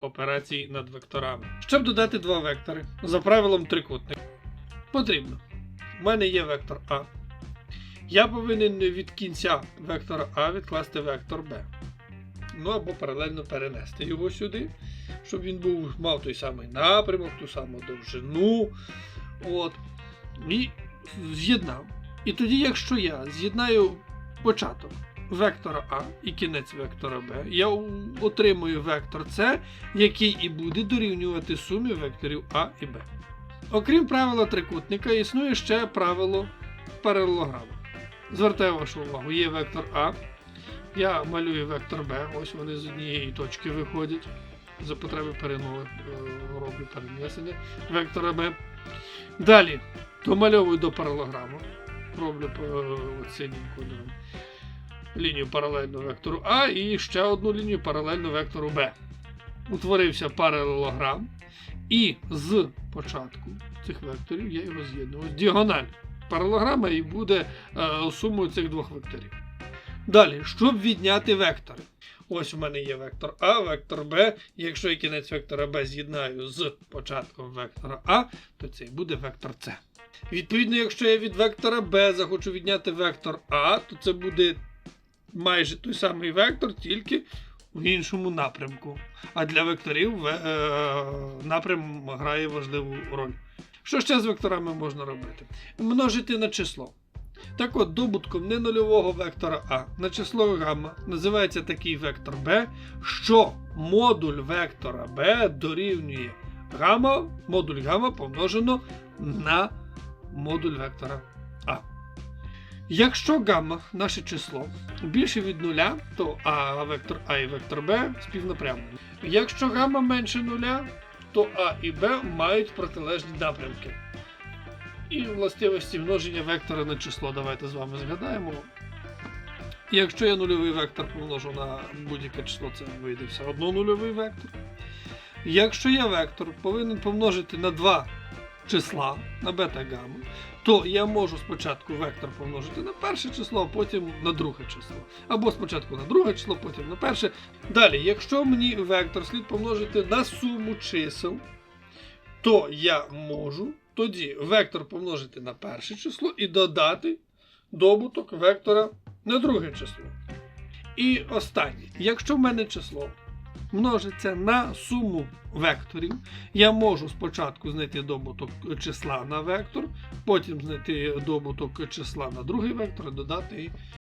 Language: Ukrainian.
операцій над векторами. Щоб додати два вектори за правилом трикутник, потрібно. У мене є вектор А. Я повинен від кінця вектора А відкласти вектор Б. Ну або паралельно перенести його сюди, щоб він був, мав той самий напрямок, ту саму довжину. От. І з'єднав. І тоді, якщо я з'єднаю початок вектора А і кінець вектора Б, я отримую вектор С, який і буде дорівнювати сумі векторів А і Б. Окрім правила трикутника, існує ще правило паралелограма. Звертаю вашу увагу, є вектор А. Я малюю вектор Б, ось вони з однієї точки виходять. За потреби перенули, е, роблю перенесення вектора Б. Далі домальовую до паралограму. Роблю е, кольором лінію паралельну вектору А і ще одну лінію паралельну вектору Б. Утворився паралелограм. І з початку цих векторів я його з'єдную. Діагональ паралелограма і буде е, сумою цих двох векторів. Далі, щоб відняти вектори. Ось у мене є вектор А, вектор Б. Якщо я кінець вектора Б з'єднаю з початком вектора А, то це і буде вектор С. Відповідно, якщо я від вектора Б захочу відняти вектор А, то це буде майже той самий вектор, тільки в іншому напрямку. А для векторів ве- е, напрям грає важливу роль. Що ще з векторами можна робити? Множити на число. Так от, добутком ненульового вектора А на число гамма називається такий вектор Б, що модуль вектора Б дорівнює гамма, модуль гамма помножено на модуль вектора А. Якщо гамма наше число більше від нуля, то А вектор А і вектор Б співнапрямлені. Якщо гамма менше нуля, то А і Б мають протилежні напрямки. І властивості множення вектора на число давайте з вами згадаємо. Якщо я нульовий вектор помножу на будь-яке число, це вийде все одно нульовий вектор. Якщо я вектор повинен помножити на два числа на бета гамма, то я можу спочатку вектор помножити на перше число, а потім на друге число. Або спочатку на друге число, потім на перше. Далі, якщо мені вектор слід помножити на суму чисел, то я можу тоді вектор помножити на перше число і додати добуток вектора на друге число. І останнє, якщо в мене число множиться на суму векторів, я можу спочатку знайти добуток числа на вектор, потім знайти добуток числа на другий вектор і додати